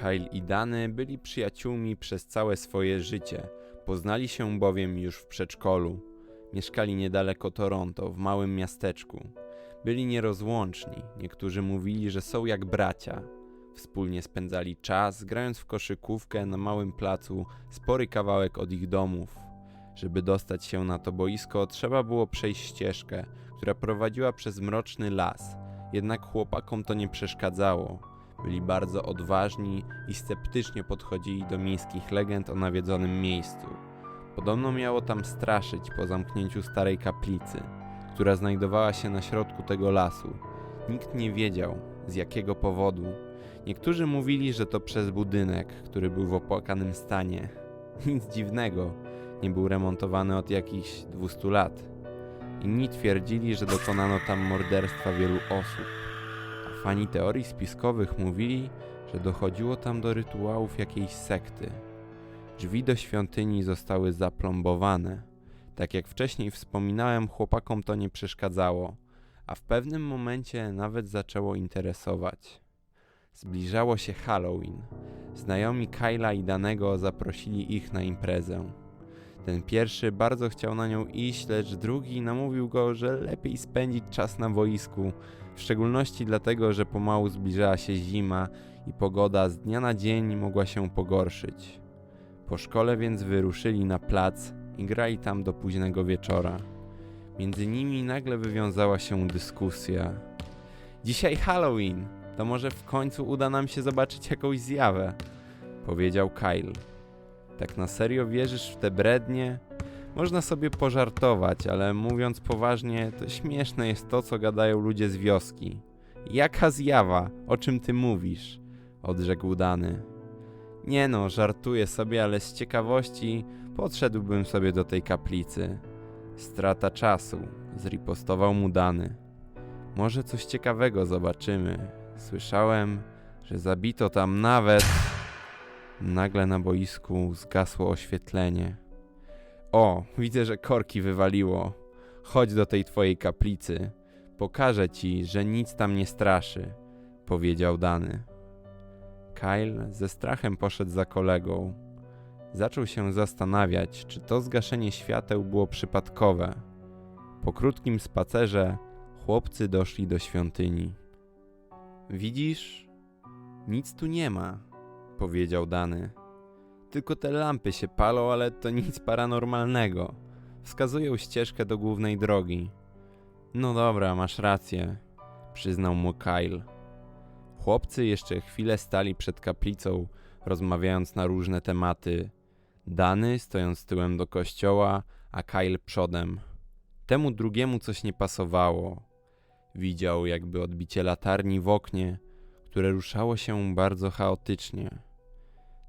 Kyle i Dany byli przyjaciółmi przez całe swoje życie. Poznali się bowiem już w przedszkolu. Mieszkali niedaleko Toronto, w małym miasteczku. Byli nierozłączni. Niektórzy mówili, że są jak bracia. Wspólnie spędzali czas, grając w koszykówkę na małym placu, spory kawałek od ich domów. Żeby dostać się na to boisko, trzeba było przejść ścieżkę, która prowadziła przez mroczny las. Jednak chłopakom to nie przeszkadzało. Byli bardzo odważni i sceptycznie podchodzili do miejskich legend o nawiedzonym miejscu. Podobno miało tam straszyć po zamknięciu starej kaplicy, która znajdowała się na środku tego lasu. Nikt nie wiedział, z jakiego powodu. Niektórzy mówili, że to przez budynek, który był w opłakanym stanie. Nic dziwnego, nie był remontowany od jakichś 200 lat. Inni twierdzili, że dokonano tam morderstwa wielu osób. Fani teorii spiskowych mówili, że dochodziło tam do rytuałów jakiejś sekty. Drzwi do świątyni zostały zaplombowane. Tak jak wcześniej wspominałem, chłopakom to nie przeszkadzało, a w pewnym momencie nawet zaczęło interesować. Zbliżało się Halloween. Znajomi Kyla i Danego zaprosili ich na imprezę. Ten pierwszy bardzo chciał na nią iść, lecz drugi namówił go, że lepiej spędzić czas na boisku, w szczególności dlatego, że pomału zbliżała się zima i pogoda z dnia na dzień mogła się pogorszyć. Po szkole więc wyruszyli na plac i grali tam do późnego wieczora. Między nimi nagle wywiązała się dyskusja. Dzisiaj Halloween, to może w końcu uda nam się zobaczyć jakąś zjawę, powiedział Kyle. Tak na serio wierzysz w te brednie? Można sobie pożartować, ale mówiąc poważnie, to śmieszne jest to, co gadają ludzie z wioski. Jaka zjawa? O czym ty mówisz? Odrzekł Dany. Nie no, żartuję sobie, ale z ciekawości podszedłbym sobie do tej kaplicy. Strata czasu, zripostował mu Dany. Może coś ciekawego zobaczymy. Słyszałem, że zabito tam nawet... Nagle na boisku zgasło oświetlenie. O, widzę, że korki wywaliło. Chodź do tej twojej kaplicy. Pokażę ci, że nic tam nie straszy, powiedział Dany. Kyle ze strachem poszedł za kolegą. Zaczął się zastanawiać, czy to zgaszenie świateł było przypadkowe. Po krótkim spacerze chłopcy doszli do świątyni. Widzisz? Nic tu nie ma, powiedział Dany. Tylko te lampy się palą, ale to nic paranormalnego. Wskazują ścieżkę do głównej drogi. No dobra, masz rację, przyznał mu Kyle. Chłopcy jeszcze chwilę stali przed kaplicą, rozmawiając na różne tematy. Dany stojąc tyłem do kościoła, a Kyle przodem. Temu drugiemu coś nie pasowało. Widział jakby odbicie latarni w oknie, które ruszało się bardzo chaotycznie.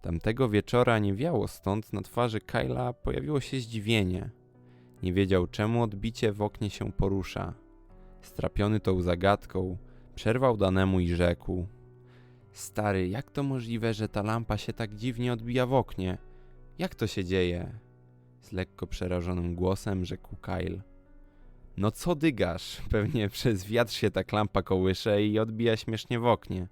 Tamtego wieczora nie wiało stąd na twarzy Kyla pojawiło się zdziwienie. Nie wiedział czemu odbicie w oknie się porusza. Strapiony tą zagadką, przerwał danemu i rzekł: Stary, jak to możliwe, że ta lampa się tak dziwnie odbija w oknie? Jak to się dzieje? Z lekko przerażonym głosem rzekł Kyle. No co dygasz? Pewnie przez wiatr się ta lampa kołysze i odbija śmiesznie w oknie,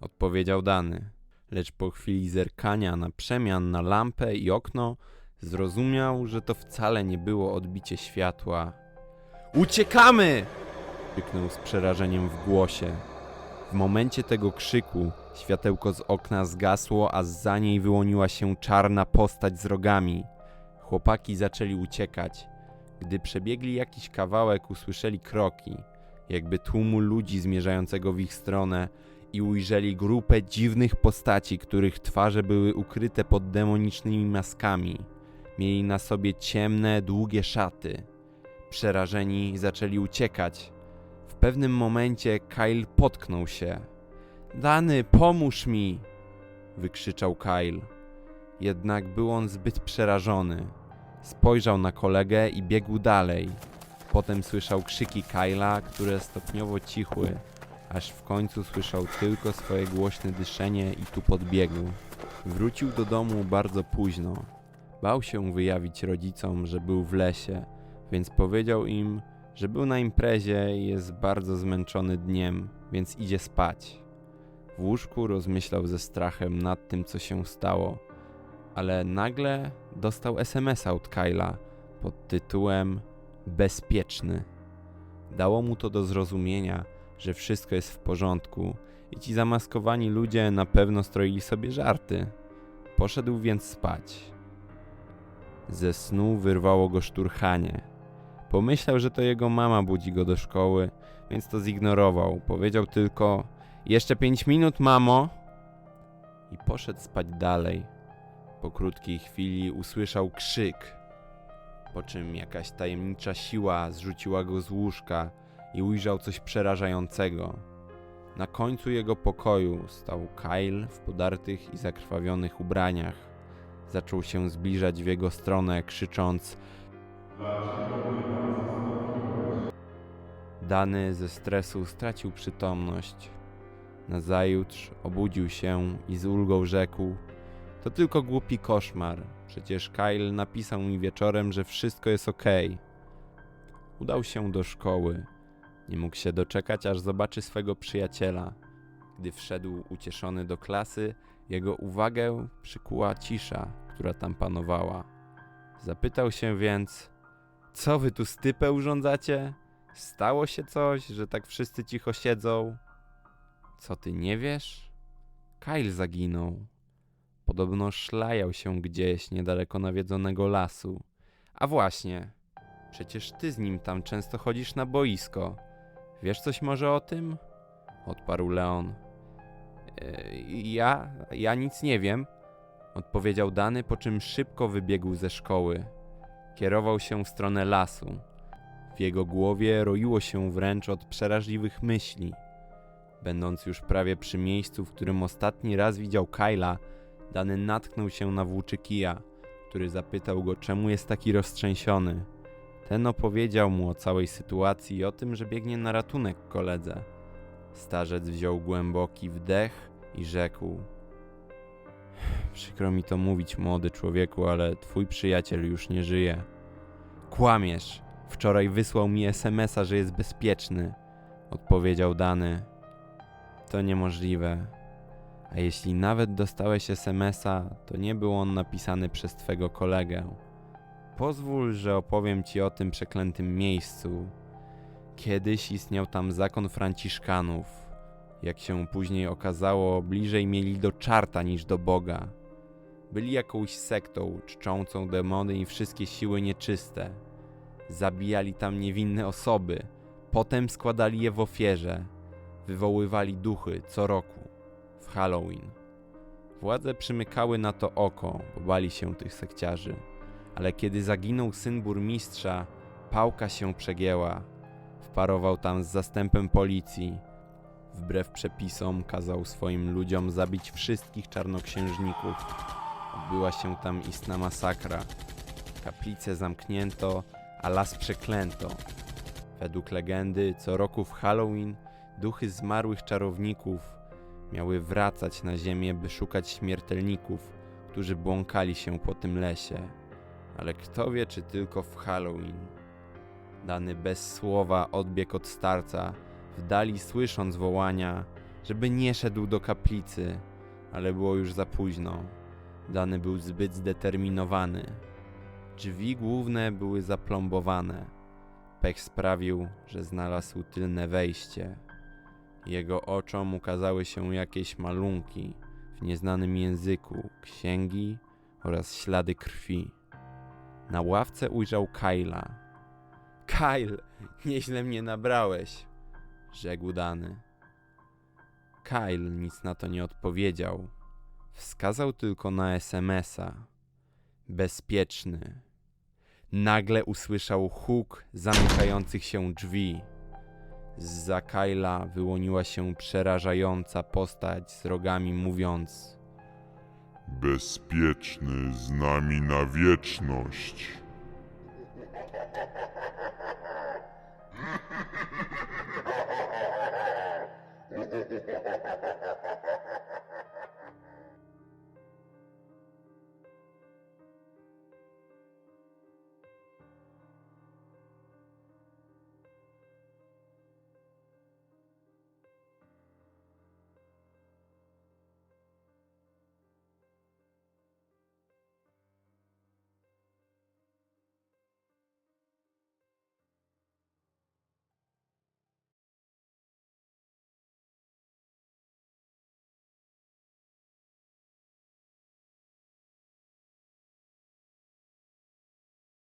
odpowiedział Dany. Lecz po chwili zerkania na przemian na lampę i okno, zrozumiał, że to wcale nie było odbicie światła. Uciekamy! krzyknął z przerażeniem w głosie. W momencie tego krzyku światełko z okna zgasło, a za niej wyłoniła się czarna postać z rogami. Chłopaki zaczęli uciekać. Gdy przebiegli jakiś kawałek, usłyszeli kroki, jakby tłumu ludzi zmierzającego w ich stronę i ujrzeli grupę dziwnych postaci, których twarze były ukryte pod demonicznymi maskami. Mieli na sobie ciemne, długie szaty. Przerażeni zaczęli uciekać. W pewnym momencie Kyle potknął się. Dany, pomóż mi! wykrzyczał Kyle. Jednak był on zbyt przerażony. Spojrzał na kolegę i biegł dalej. Potem słyszał krzyki Kyla, które stopniowo cichły, aż w końcu słyszał tylko swoje głośne dyszenie i tu podbiegł. Wrócił do domu bardzo późno. Bał się wyjawić rodzicom, że był w lesie, więc powiedział im, że był na imprezie i jest bardzo zmęczony dniem, więc idzie spać. W łóżku rozmyślał ze strachem nad tym, co się stało, ale nagle dostał SMS-a od Kyla pod tytułem Bezpieczny. Dało mu to do zrozumienia, że wszystko jest w porządku i ci zamaskowani ludzie na pewno stroili sobie żarty. Poszedł więc spać. Ze snu wyrwało go szturchanie. Pomyślał, że to jego mama budzi go do szkoły, więc to zignorował. Powiedział tylko: Jeszcze pięć minut, mamo! I poszedł spać dalej. Po krótkiej chwili usłyszał krzyk, po czym jakaś tajemnicza siła zrzuciła go z łóżka i ujrzał coś przerażającego. Na końcu jego pokoju stał Kyle w podartych i zakrwawionych ubraniach. Zaczął się zbliżać w jego stronę, krzycząc: Dany ze stresu stracił przytomność. Nazajutrz obudził się i z ulgą rzekł: To tylko głupi koszmar. Przecież Kyle napisał mi wieczorem, że wszystko jest ok. Udał się do szkoły. Nie mógł się doczekać, aż zobaczy swego przyjaciela. Gdy wszedł ucieszony do klasy, jego uwagę przykuła cisza, która tam panowała. Zapytał się więc: Co wy tu stypę urządzacie? Stało się coś, że tak wszyscy cicho siedzą? Co ty nie wiesz? Kyle zaginął. Podobno szlajał się gdzieś niedaleko nawiedzonego lasu. A właśnie, przecież ty z nim tam często chodzisz na boisko. Wiesz coś może o tym? Odparł Leon. "E, Ja, ja nic nie wiem, odpowiedział Dany, po czym szybko wybiegł ze szkoły. Kierował się w stronę lasu. W jego głowie roiło się wręcz od przeraźliwych myśli. Będąc już prawie przy miejscu, w którym ostatni raz widział Kyla, Dany natknął się na włóczykija, który zapytał go, czemu jest taki roztrzęsiony. Ten opowiedział mu o całej sytuacji i o tym, że biegnie na ratunek koledze. Starzec wziął głęboki wdech i rzekł: Przykro mi to mówić, młody człowieku, ale twój przyjaciel już nie żyje. Kłamiesz! Wczoraj wysłał mi SMS-a, że jest bezpieczny, odpowiedział Dany. To niemożliwe. A jeśli nawet dostałeś SMS-a, to nie był on napisany przez twego kolegę. Pozwól, że opowiem ci o tym przeklętym miejscu. Kiedyś istniał tam zakon Franciszkanów. Jak się później okazało, bliżej mieli do czarta niż do Boga. Byli jakąś sektą czczącą demony i wszystkie siły nieczyste. Zabijali tam niewinne osoby, potem składali je w ofierze. Wywoływali duchy co roku, w Halloween. Władze przymykały na to oko, bo bali się tych sekciarzy. Ale kiedy zaginął syn burmistrza, pałka się przegięła. Wparował tam z zastępem policji. Wbrew przepisom kazał swoim ludziom zabić wszystkich czarnoksiężników. Odbyła się tam istna masakra. Kaplice zamknięto, a las przeklęto. Według legendy, co roku w Halloween duchy zmarłych czarowników miały wracać na ziemię, by szukać śmiertelników, którzy błąkali się po tym lesie. Ale kto wie, czy tylko w Halloween. Dany bez słowa odbiegł od starca, w dali słysząc wołania, żeby nie szedł do kaplicy, ale było już za późno. Dany był zbyt zdeterminowany. Drzwi główne były zaplombowane. Pech sprawił, że znalazł tylne wejście. Jego oczom ukazały się jakieś malunki w nieznanym języku, księgi oraz ślady krwi. Na ławce ujrzał Kyla. Kyle, nieźle mnie nabrałeś, rzekł Dany. Kyle nic na to nie odpowiedział. Wskazał tylko na SMS-a. Bezpieczny. Nagle usłyszał huk zamykających się drzwi. Zza Kyla wyłoniła się przerażająca postać z rogami, mówiąc: Bezpieczny z nami na wieczność.